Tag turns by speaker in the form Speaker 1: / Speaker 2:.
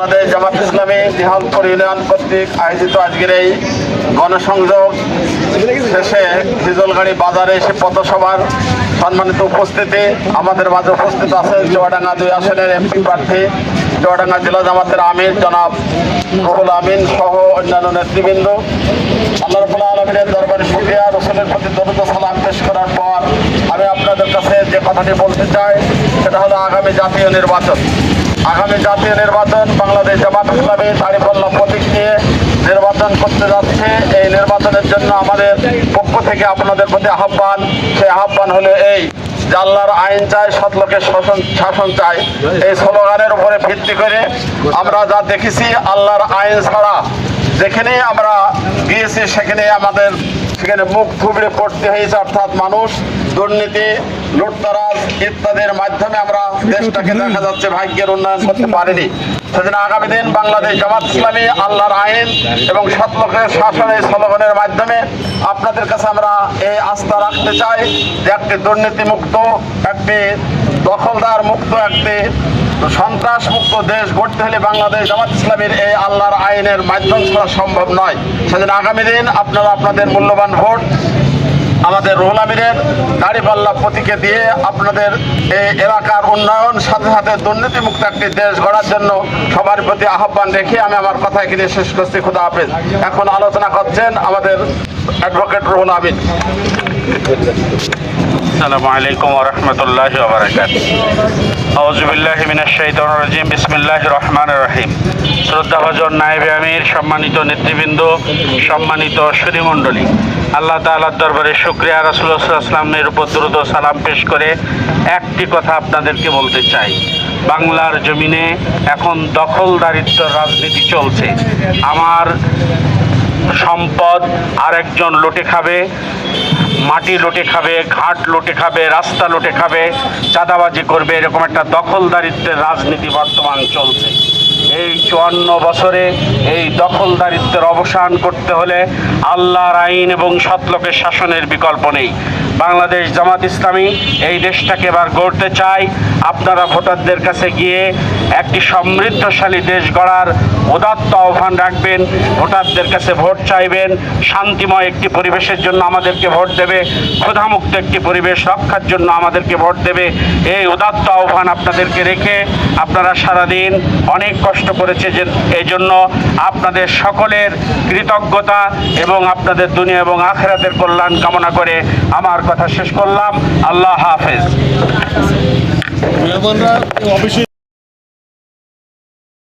Speaker 1: আমাদের জামাত ইসলামী দিহালপুর ইউনিয়ন কর্তৃক আয়োজিত আজকের এই গণসংযোগ শেষে হিজলগাড়ি বাজারে এসে পথসভার সম্মানিত উপস্থিতি আমাদের মাঝে উপস্থিত আছেন চুয়াডাঙ্গা দুই আসনের এমপি প্রার্থী, চুয়াডাঙ্গা জেলা জামাতের আমির জনাব রুহুল আমিন সহ অন্যান্য নেতৃবৃন্দ। আল্লাহ আলমিনের দরবারে শুক্রিয়া, রসুলের প্রতি দরুদ ও সালাম পেশ করার পর আমি আপনাদের কাছে যে কথাটি বলতে চাই, সেটা হলো আগামী জাতীয় নির্বাচন। আগামী জাতীয় নির্বাচন বাংলাদেশ জামাত ইসলামী দাঁড়িপাল্লা প্রতীক নিয়ে নির্বাচন করতে যাচ্ছে। এই নির্বাচনের জন্য আমাদের পক্ষ থেকে আপনাদের প্রতি আহ্বান। সেই আহ্বান হলো এই যে আল্লাহর আইন চাই সৎলোকের শাসন শাসন চায় এই স্লোগানের উপরে ভিত্তি করে আমরা যা দেখেছি, আল্লাহর আইন ছাড়া যেখানে আমরা গিয়েছি সেখানে আমাদের সেখানে মুখ থুবড়ে পড়তে হয়েছে অর্থাৎ মানুষ দুর্নীতি লুটতরাজ ইত্যাদির মাধ্যমে আমরা দেশটাকে দেখা যাচ্ছে ভাগ্যের উন্নয়ন করতে পারিনি। সেজন্য আগামী দিন বাংলাদেশ জামাত ইসলামী আল্লাহর আইন এবং সৎলোকের শাসন এই স্লোগানের মাধ্যমে আপনাদের কাছে আমরা এই আস্থা রাখতে চাই যে একটি দুর্নীতিমুক্ত একটি দখলদার মুক্ত একটি সন্ত্রাস মুক্ত দেশ গড়তে হলে বাংলাদেশ জামাত ইসলামের এই আল্লাহর আইনের মাধ্যম ছাড়া সম্ভব নয়। সেদিন আগামী দিন আপনারা আপনাদের মূল্যবান ভোট আমাদের রুহুল আমিরের দাড়িপাল্লা প্রতীকে দিয়ে আপনাদের এই এলাকার উন্নয়ন, সাথে সাথে দুর্নীতিমুক্ত একটি দেশ গড়ার জন্য সবার প্রতি আহ্বান রেখে আমি আমার কথা এখানে শেষ করছি। খুদা হাফেজ। এখন আলোচনা করছেন আমাদের অ্যাডভোকেট রুহুল আমিন।
Speaker 2: আসসালামু আলাইকুম ওরহমতুল্লাহ ওবরাকাত আউজুবিল্লাহ মিনাশ শাইতানির রাজিম। বিসমিল্লাহির রহমানির রহিম। শ্রদ্ধাভাজন নায়েবে আমির, সম্মানিত নেতৃবৃন্দ, সম্মানিত সুধীমণ্ডলী আল্লাহ তাআলার দরবারে শুকরিয়া আলাইহি উপর দ্রুত সালাম পেশ করে একটি কথা আপনাদেরকে বলতে চাই। বাংলার জমিনে এখন দখলদারিত্ব রাজনীতি চলছে। আমার সম্পদ আরেকজন লুটে খাবে, মাটি লুটে খাবে, ঘাট লুটে খাবে, রাস্তা লুটে খাবে, চাঁদাবাজি করবে, এরকম একটা দখলদারিত্বের রাজনীতি বর্তমান চলছে। এই চুয়ান্ন বছরে এই দখলদারিত্বের অবসান করতে হলে আল্লাহর আইন এবং সৎলোকের শাসনের বিকল্প নেই। বাংলাদেশ জামাত ইসলামী এই দেশটাকে এবার গড়তে চায়। আপনারা ভোটারদের কাছে গিয়ে একটি সমৃদ্ধশালী দেশ গড়ার উদাত্ত আহ্বান রাখবেন। ভোটারদের কাছে ভোট চাইবেন। শান্তিময় একটি পরিবেশের জন্য আমাদেরকে ভোট দেবে। ক্ষুধামুক্ত একটি পরিবেশ রক্ষার জন্য আমাদেরকে ভোট দেবে। এই উদাত্ত আহ্বান আপনাদেরকে রেখে আপনারা সারাদিন অনেক কষ্ট করেছে যে এই জন্য আপনাদের সকলের কৃতজ্ঞতা এবং আপনাদের দুনিয়া এবং আখেরাতের কল্যাণ কামনা করে আমার কথা শেষ করলাম। আল্লাহ হাফেজ।